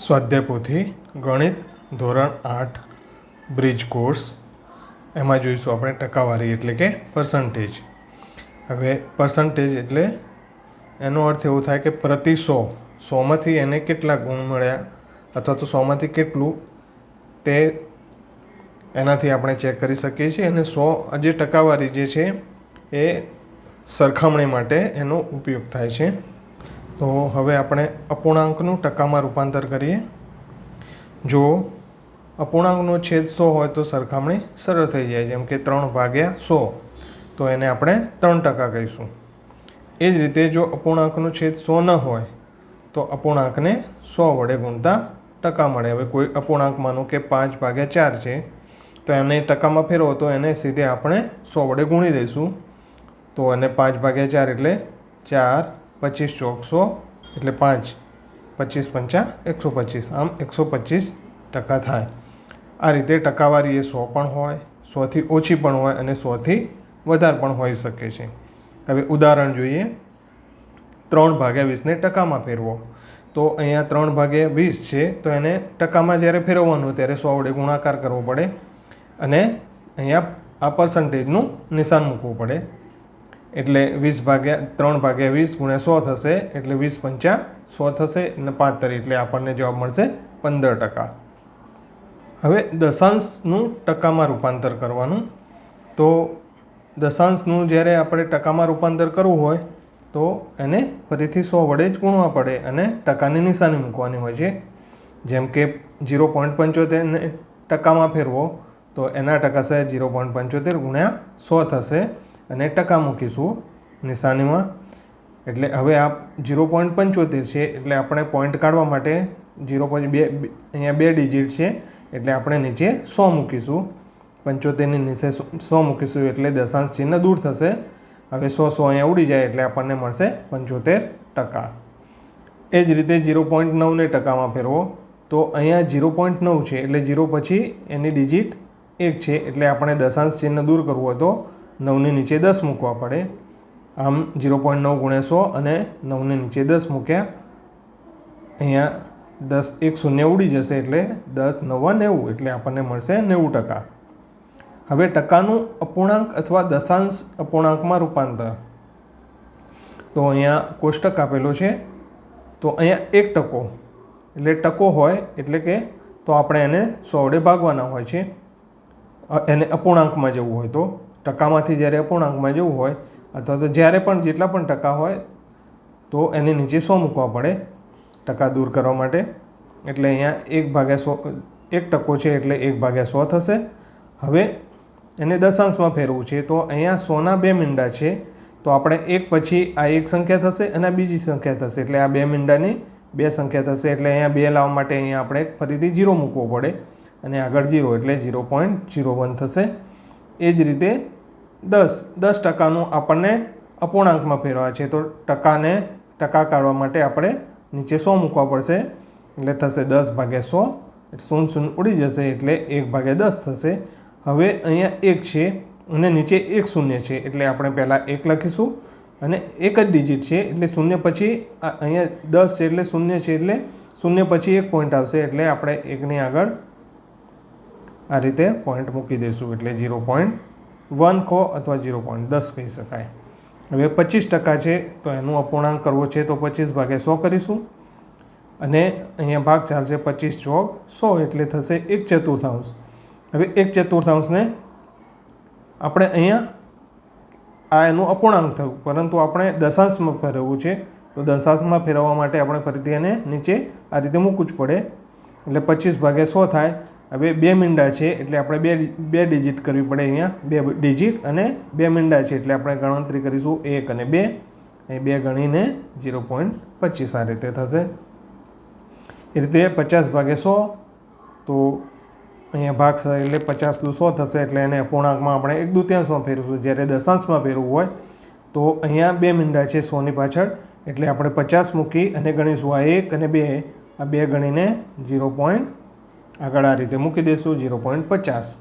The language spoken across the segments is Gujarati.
સ્વાધ્યાય પોથી ગણિત ધોરણ આઠ, બ્રિજ કોર્સ. એમાં જોઈશું આપણે ટકાવારી એટલે કે પર્સન્ટેજ હવે પર્સન્ટેજ એટલે એનો અર્થ એવો થાય કે પ્રતિ સો, સોમાંથી એને કેટલા ગુણ મળ્યા અથવા તો સોમાંથી કેટલું તે એનાથી આપણે ચેક કરી શકીએ છીએ અને સો જે ટકાવારી જે છે એ સરખામણી માટે એનો ઉપયોગ થાય છે. તો હવે આપણે અપૂર્ણાંકનું ટકામાં રૂપાંતર કરીએ. જો અપૂર્ણાંકનો છેદ સો હોય તો સરખામણી સરળ થઈ જાય જેમ કે ત્રણ ભાગ્યા સો. તો એને આપણે ત્રણ ટકા કહીશું. એ જ રીતે જો અપૂર્ણાંકનો છેદ સો ન હોય, તો અપૂર્ણાંકને સો વડે ગુણતા ટકા મળે. હવે કોઈ અપૂર્ણાંક માનો કે પાંચ ભાગ્યા ચાર છે, તો એને ટકામાં ફેરવો તો એને સીધે આપણે સો વડે ગુણી દઈશું. તો એને પાંચ ભાગ્યા ચાર એટલે ચાર પચીસ ચોકસો એટલે પાંચ. પચીસ પંચા એકસો પચીસ. આમ એકસો પચીસ ટકા થાય. આ રીતે ટકાવારી એ સો પણ હોય, સોથી ઓછી પણ હોય અને સોથી વધારે પણ હોઈ શકે છે. હવે ઉદાહરણ જોઈએ. ત્રણ ભાગ્યા વીસને ટકામાં ફેરવો. તો અહીંયા ત્રણ ભાગ્યા વીસ છે, તો એને ટકામાં જ્યારે ફેરવવાનું ત્યારે સો વડે ગુણાકાર કરવો પડે અને અહીંયા આ પર્સન્ટેજનું નિશાન મૂકવું પડે. એટલે વીસ ભાગ્યા, ત્રણ ભાગ્યા વીસ ગુણ્યા સો થશે, એટલે વીસ પંચા સો થશે અને પાંચ તરી એટલે આપણને જવાબ મળશે પંદર ટકા. હવે દશાંશનું ટકામાં રૂપાંતર કરવાનું. તો દશાંશનું જ્યારે આપણે ટકામાં રૂપાંતર કરવું હોય, તો એને ફરીથી સો વડે જ ગુણવા પડે અને ટકાની નિશાની મૂકવાની હોય છે. જેમ કે ઝીરો પોઈન્ટ પંચોતેરને ટકામાં ફેરવો, તો એના ટકા છે ઝીરો પોઈન્ટ પંચોતેર ગુણ્યા સો થશે. અને ટકા મૂકીશું નિશાનીમાં. એટલે હવે આ ઝીરો પોઈન્ટ પંચોતેર છે, એટલે આપણે પોઈન્ટ કાઢવા માટે ઝીરો પોઈન્ટ બે અહીંયા બે ડિજિટ છે, એટલે આપણે નીચે સો મૂકીશું. પંચોતેરની નીચે સો- મૂકીશું એટલે દશાંશ ચિહ્ન દૂર થશે. હવે સો સો અહીંયા ઉડી જાય એટલે આપણને મળશે પંચોતેર ટકા. એ જ રીતે ઝીરો પોઈન્ટ નવને ટકામાં ફેરવો. તો અહીંયા ઝીરો પોઈન્ટ નવ છે, એટલે ઝીરો પછી એની ડિજિટ એક છે, એટલે આપણે દશાંશ ચિહ્ન દૂર કરવું તો નવની નીચે દસ મૂકવા પડે. આમ ઝીરો પોઈન્ટ નવ ગુણ્યા સો અને નવની નીચે દસ મૂક્યા. અહીંયા દસ એક શૂન્ય ઉડી જશે એટલે દસ નવા નેવું એટલે આપણને મળશે નેવું ટકા. હવે ટકાનું અપૂર્ણાંક અથવા દશાંશ અપૂર્ણાંકમાં રૂપાંતર. તો અહીંયા કોષ્ટક આપેલો છે. તો અહીંયા એક ટકો. એટલે ટકો હોય એટલે કે તો આપણે એને સો વડે ભાગવાના હોય છે. એને અપૂર્ણાંકમાં જવું હોય તો. ટકામાંથી જ્યારે અપૂર્ણાંકમાં જવું હોય, અથવા તો જ્યારે પણ જેટલા પણ ટકા હોય, તો એની નીચે સો મૂકવા પડે ટકા દૂર કરવા માટે. એટલે અહીંયા એક ભાગ્યા સો, એક ટકો છે એટલે એક ભાગ્યા સો થશે. હવે એને દશાંશમાં ફેરવું છે, તો અહીંયા સોના બે મીંડા છે, તો આપણે એક પછી આ એક સંખ્યા થશે અને બીજી સંખ્યા થશે. એટલે આ બે મીંડાની બે સંખ્યા થશે, એટલે અહીંયા બે લાવવા માટે અહીંયા આપણે ફરીથી જીરો મૂકવો પડે અને આગળ જીરો એટલે જીરો પોઈન્ટ જીરો વન થશે. એ જ રીતે દસ દસ ટકાનું આપણને અપૂર્ણાંકમાં ફેરવા છે. તો ટકાને, ટકા કાઢવા માટે આપણે નીચે સો મૂકવા પડશે. એટલે થશે દસ ભાગ્યા સો. એટલે શૂન્ય શૂન્ય ઉડી જશે, એટલે એક ભાગ્યા દસ થશે. હવે અહીંયા એક છે અને નીચે એક શૂન્ય છે. એટલે આપણે પહેલાં એક લખીશું અને એક જ ડિજિટ છે. એટલે શૂન્ય પછી અહીંયા દસ છે એટલે શૂન્ય છે. એટલે શૂન્ય પછી એક પોઈન્ટ આવશે. એટલે આપણે એકની આગળ આ રીતે પોઈન્ટ મૂકી દઈશું એટલે ઝીરો પોઈન્ટ વન કહો અથવા ઝીરો પોઈન્ટ દસ કહી શકાય. હવે પચીસ ટકા છે તો એનું અપૂર્ણાંક કરવો છે તો પચીસ ભાગે સો કરીશું. અને અહીંયા ભાગ ચાલશે પચીસ ચોક સો એટલે થશે એક ચતુર્થાંશ. હવે એક ચતુર્થાંશને આપણે અહીંયા આ એનું અપૂર્ણાંક થયું. પરંતુ આપણે દશાંશમાં ફેરવવું છે તો દશાંશમાં ફેરવવા માટે આપણે ફરીથી એને નીચે આ રીતે મૂકવું જ પડે. એટલે પચીસ ભાગે સો થાય. હવે બે મીંડા છે એટલે આપણે બે બે ડિજિટ કરવી પડે અહીંયા. બે ડિજિટ અને બે મીંડા છે એટલે આપણે ગણતરી કરીશું એક અને બે. અહીં બે ગણીને ઝીરો પોઈન્ટ પચીસ આ રીતે થશે. એ રીતે પચાસ ભાગે સો, તો અહીંયા ભાગ એટલે પચાસ દુ સો થશે એટલે એને પૂર્ણાંકમાં આપણે એક દુત્યાંશમાં ફેરવીશું. જ્યારે દશાંશમાં ફેરવું હોય, તો અહીંયા બે મીંડા છે સોની પાછળ, એટલે આપણે પચાસ મૂકી અને ગણીશું. આ એક અને બે, આ બે ગણીને ઝીરો પોઈન્ટ આગળ આ રીતે મૂકી દઈશું ઝીરો પોઈન્ટ પચાસ.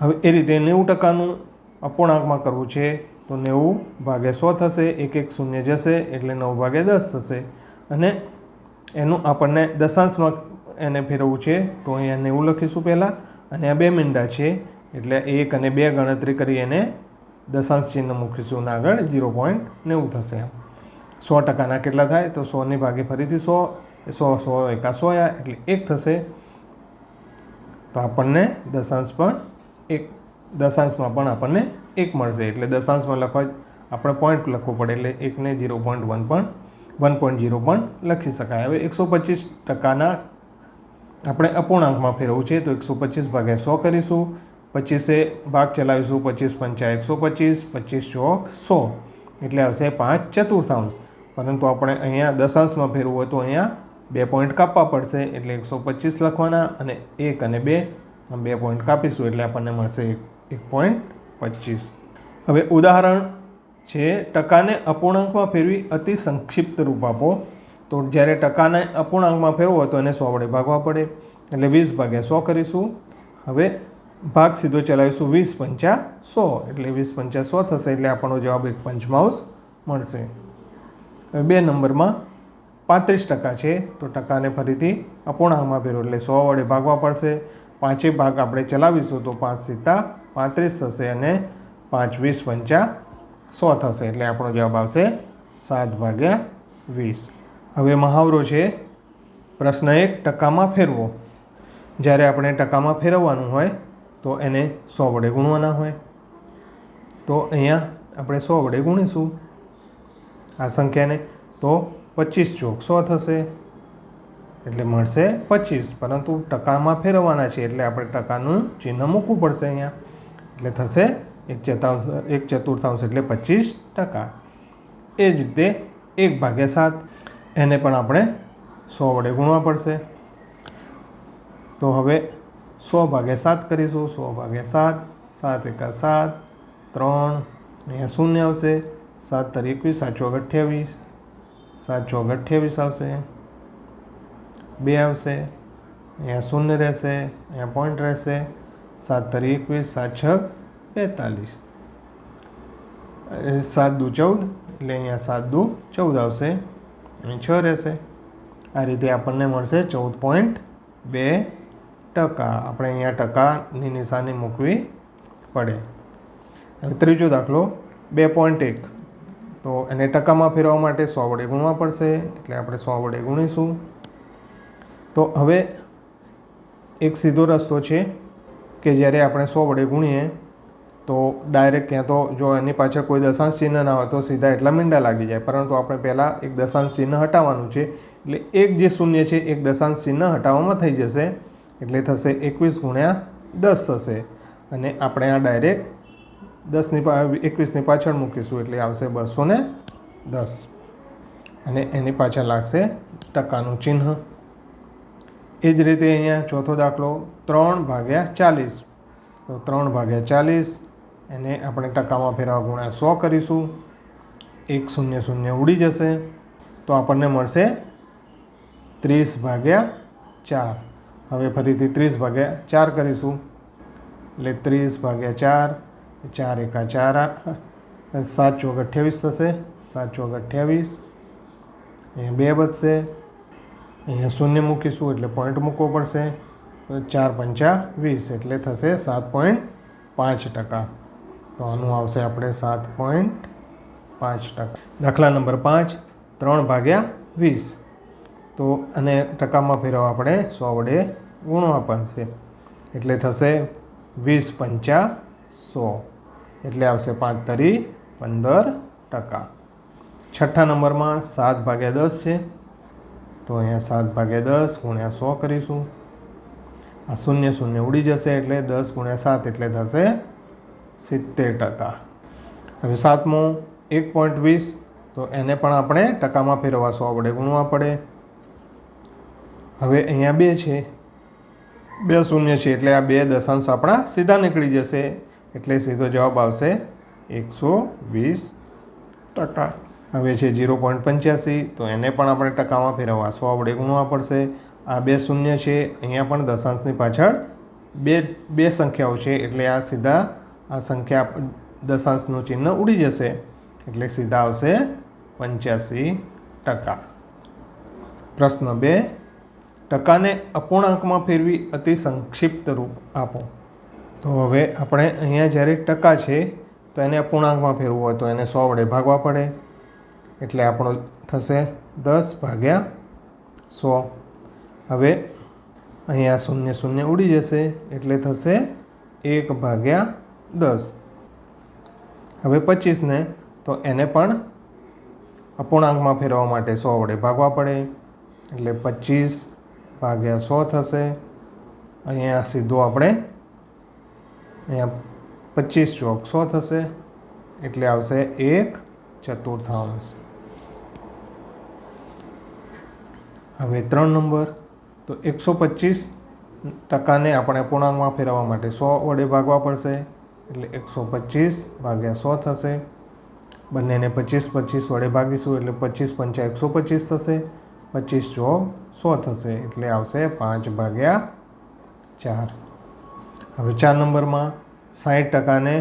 હવે એ રીતે નેવું ટકાનું અપૂર્ણાંકમાં કરવું છે, તો નેવું ભાગે સો થશે, એક એક શૂન્ય જશે, એટલે નવ ભાગે દસ થશે. અને એનું આપણને દશાંશમાં એને ફેરવવું છે, તો અહીંયા નેવું લખીશું પહેલાં, અને આ બે મીંડા છે, એટલે એક અને બે ગણતરી કરી એને દશાંશ ચિહ્ન મૂકીશું, અને આગળ ઝીરો પોઈન્ટ નેવું થશે. સો ટકાના કેટલા થાય? તો સોની ભાગે ફરીથી સો સો સો એકા સો આવ્યા એટલે એક થશે. તો આપણને દશાંશ પણ એક, દશાંશમાં પણ આપણને એક મળશે. એટલે દશાંશમાં લખવા, આપણે પોઈન્ટ લખવું પડે એટલે એકને ઝીરો પોઈન્ટ વન પણ વન પોઈન્ટ ઝીરો પણ લખી શકાય. હવે એકસો પચીસ ટકાના આપણે અપૂર્ણાંકમાં ફેરવવું છે, તો એકસો પચીસ ભાગ્યા સો કરીશું. પચીસે ભાગ ચલાવીશું, પચીસ પંચા એકસો પચીસ પચીસ ચોક સો. એટલે આવશે પાંચ ચતુર્થાંશ. પરંતુ આપણે અહીંયા દશાંશમાં ફેરવું હોય તો અહીંયા બે પોઈન્ટ કાપવા પડશે એટલે એકસો પચીસ લખવાના અને એક અને બે. બે પોઈન્ટ કાપીશું એટલે આપણને મળશે એક પોઈન્ટ પચીસ. હવે ઉદાહરણ છે, ટકાને અપૂર્ણાંકમાં ફેરવી અતિ સંક્ષિપ્ત રૂપ આપો. તો જ્યારે ટકાને અપૂર્ણાંકમાં ફેરવો તો એને સો વડે ભાગવા પડે. એટલે વીસ ભાગ્યા સો કરીશું. હવે ભાગ સીધો ચલાવીશું વીસ પંચા સો. એટલે વીસ પંચા સો થશે એટલે આપણો જવાબ એક પંચમાઉસ મળશે. હવે બે નંબરમાં પાંત્રીસ ટકા છે, તો ટકાને ફરીથી અપૂર્ણાંકમાં ફેરવો. એટલે સો વડે ભાગવા પડશે. પાંચે ભાગ આપણે ચલાવીશું તો પાંચ સીતા પાંત્રીસ થશે અને પાંચ વીસ પંચા સો થશે. એટલે આપણો જવાબ આવશે સાત ભાગ્યા વીસ. હવે મહાવરો છે, પ્રશ્ન એક, ટકામાં ફેરવો. જ્યારે આપણે ટકામાં ફેરવવાનું હોય, તો એને સો વડે ગુણવાના હોય. તો અહીંયા આપણે સો વડે ગુણીશું. આ સંખ્યાને તો પચીસ ચોક સો થશે. એટલે મળશે પચીસ, પરંતુ ટકામાં ફેરવવાના છે, એટલે આપણે ટકાનું ચિહ્ન મૂકવું પડશે અહીંયા. એટલે થશે એક ચતુર્થાંશ એક ચતુર્થાંશ, એટલે પચીસ ટકા. એ જ રીતે એક ભાગ્યા સાત, એને પણ આપણે સો વડે ગુણવા પડશે. તો હવે સો ભાગ્યા સાત કરીશું. સો ભાગ્યા સાત સાત એકા સાત, ત્રણ અહીંયા શૂન્ય આવશે. સાત તરી એકવીસ સાચો અઠ્યાવીસ સાત ચોક આવશે. બે આવશે. અહીંયા શૂન્ય રહેશે. અહીંયા પોઈન્ટ રહેશે. સાત તરી એકવીસ, સાત છ બેતાલીસ. સાત દુ ચૌદ, એટલે અહીંયા સાત દુ ચૌદ આવશે. અહીં છ રહેશે. આ રીતે આપણને મળશે ચૌદ પોઈન્ટ બે ટકા. આપણે અહીંયા ટકાની નિશાની મૂકવી પડે. અને ત્રીજો દાખલો, બે પોઈન્ટ એક. તો એને ટકામાં ફેરવવા માટે સો વડે ગુણવા પડશે, એટલે આપણે સો વડે ગુણીશું. તો હવે એક સીધો રસ્તો છે કે જ્યારે આપણે સો વડે ગુણીએ, તો ડાયરેક્ટ ક્યાં તો જો એની પાછળ કોઈ દશાંશ ચિહ્ન ના હોય તો સીધા એટલા મીંડા લાગી જાય. પરંતુ આપણે પહેલાં એક દશાંશ ચિહ્ન હટાવવાનું છે, એટલે એક જે શૂન્ય છે એક દશાંશ ચિહ્ન હટાવવામાં થઈ જશે, એટલે થશે એકવીસ ગુણ્યા દસ થશે અને આપણે આ ડાયરેક્ટ દસની એકવીસની પાછળ મૂકીશું એટલે આવશે બસો ને દસ. અને એની પાછળ લાગશે ટકાનું ચિહ્ન. એ જ રીતે અહીંયા ચોથો દાખલો ત્રણ ભાગ્યા ચાલીસ. તો ત્રણ ભાગ્યા ચાલીસ, એને આપણે ટકામાં ફેરવા ગુણ્યા સો કરીશું. એક શૂન્ય શૂન્ય ઉડી જશે. તો આપણને મળશે ત્રીસ ભાગ્યા ચાર. હવે ફરીથી ત્રીસ ભાગ્યા ચાર કરીશું. એટલે ત્રીસ ભાગ્યા ચાર ચાર એકા ચાર સાત ચોક અઠ્યાવીસ થશે. સાત ચોક અઠ્યાવીસ. અહીંયા બે વધશે. અહીંયા શૂન્ય મૂકીશું એટલે પોઈન્ટ મૂકવો પડશે. ચાર પંચા વીસ એટલે થશે સાત પોઈન્ટ પાંચ ટકા. તો આનું આવશે આપણે સાત પોઈન્ટ પાંચ ટકા. દાખલા નંબર પાંચ, ત્રણ ભાગ્યા વીસ. તો અને ટકામાં ફેરવવા આપણે સો વડે ગુણવા પડશે. એટલે થશે વીસ પંચા સો. એટલે આવશે પાંચ તરી પંદર ટકા. છઠ્ઠા નંબરમાં સાત ભાગ્યા દસ છે. તો અહીંયા સાત ભાગ્યા દસ ગુણ્યા સો કરીશું. આ શૂન્ય શૂન્ય ઉડી જશે એટલે દસ ગુણ્યા સાત એટલે થશે સિત્તેર ટકા. હવે સાતમું, એક પોઈન્ટ વીસ, તો એને પણ આપણે ટકામાં ફેરવવા સો વડે ગુણવા પડે. હવે અહીંયા બે છે. બે શૂન્ય છે એટલે આ બે દશાંશ આપણા સીધા નીકળી જશે. એટલે સીધો જવાબ આવશે એકસો વીસ ટકા. હવે છે ઝીરો પોઈન્ટ પંચ્યાસી, તો એને પણ આપણે ટકામાં ફેરવવા. સો આપણે ગુણવા પડશે. આ બે શૂન્ય છે. અહીંયા પણ દશાંશની પાછળ બે બે સંખ્યાઓ છે. એટલે આ સીધા, આ સંખ્યા દશાંશનું ચિહ્ન ઉડી જશે. એટલે સીધા આવશે પંચ્યાસી ટકા. પ્રશ્ન બે, ટકાને અપૂર્ણાંકમાં ફેરવી અતિ સંક્ષિપ્ત રૂપ આપો. તો હવે આપણે અહીંયા જ્યારે ટકા છે, તો એને અપૂર્ણાંકમાં ફેરવવું હોય તો એને સો વડે ભાગવા પડે. એટલે આપણો થશે દસ ભાગ્યા સો. હવે અહીંયા શૂન્ય શૂન્ય ઉડી જશે, એટલે થશે એક ભાગ્યા દસ. હવે પચીસને, તો એને પણ અપૂર્ણાંકમાં ફેરવવા માટે સો વડે ભાગવા પડે. એટલે પચીસ ભાગ્યા સો થશે. અહીંયા સીધું આપણે અહીંયા પચીસ ચોક સો થશે, એટલે આવશે એક ચતુર્થાંશ. હવે ત્રણ નંબર, તો એકસો પચીસ ટકાને આપણે પૂર્ણાંકમાં ફેરવવા માટે સો વડે ભાગવા પડશે, એટલે એકસો પચીસ ભાગ્યા સો થશે. બંનેને પચીસ પચીસ વડે ભાગીશું, એટલે પચીસ પંચા એકસો પચીસ થશે, પચીસ ચોક સો થશે, એટલે આવશે પાંચ ભાગ્યા ચાર. હવે ચાર નંબરમાં સાઠ ટકાને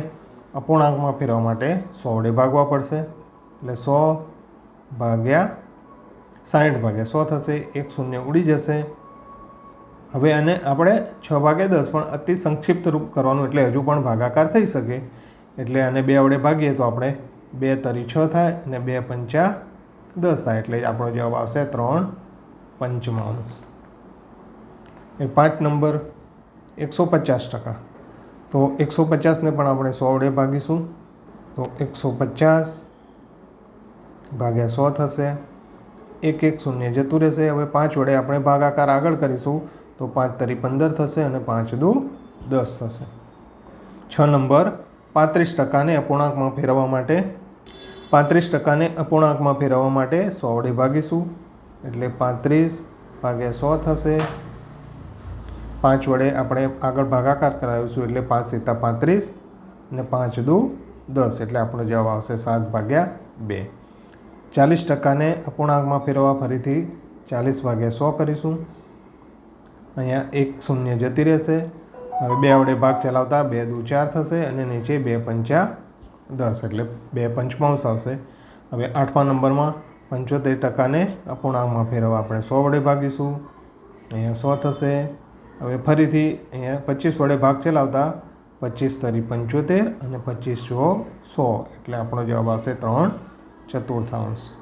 અપૂર્ણાંકમાં ફેરવવા માટે સો વડે ભાગવા પડશે. એટલે સો ભાગ્યા સાઠ ભાગ્યા સો થશે, એક શૂન્ય ઉડી જશે. હવે આને આપણે છ ભાગ્યા દસ પણ અતિ સંક્ષિપ્ત રૂપ કરવાનું એટલે હજુ પણ ભાગાકાર થઈ શકે. એટલે આને બે વડે ભાગીએ તો આપણે બે તરી છ થાય અને બે પંચા દસ થાય એટલે આપણો જવાબ આવશે ત્રણ પંચમાંશ. એ પાંચ નંબર એકસો પચાસ ટકા. તો એકસો પચાસને પણ આપણે સો વડે ભાગીશું. તો એકસો પચાસ ભાગ્યા સો થશે. એક એક શૂન્ય જતું રહેશે. હવે પાંચ વડે આપણે ભાગાકાર આગળ કરીશું. તો પાંચ તરી પંદર થશે અને પાંચ દુ દસ થશે. છ નંબર, પાંત્રીસ ટકાને અપૂર્ણાંકમાં ફેરવવા માટે, પાંત્રીસ ટકાને અપૂર્ણાંકમાં ફેરવવા માટે સો વડે ભાગીશું. એટલે પાંત્રીસ ભાગ્યા સો થશે. પાંચ વડે આપણે આગળ ભાગાકાર કરાવીશું એટલે પાંચ સિત્તા પાંત્રીસ અને પાંચ દુ દસ એટલે આપણો જવાબ આવશે સાત ભાગ્યા બે. ચાલીસ ટકાને અપૂર્ણાંકમાં ફેરવવા ફરીથી ચાલીસ ભાગ્યા સો કરીશું. અહીંયા એક શૂન્ય જતી રહેશે. હવે બે વડે ભાગ ચલાવતા બે દુ ચાર થશે અને નીચે બે પંચા દસ એટલે બે પંચમાંશ આવશે. હવે આઠમા નંબરમાં પંચોતેર ટકાને અપૂર્ણાંકમાં ફેરવવા આપણે સો વડે ભાગીશું. અહીંયા સો થશે. હવે ફરીથી અહીંયા પચીસ વડે ભાગ ચલાવતા પચીસ તરી પંચોતેર અને પચીસ જો સો. એટલે આપણો જવાબ આવશે ત્રણ ચતુર્થાંશ.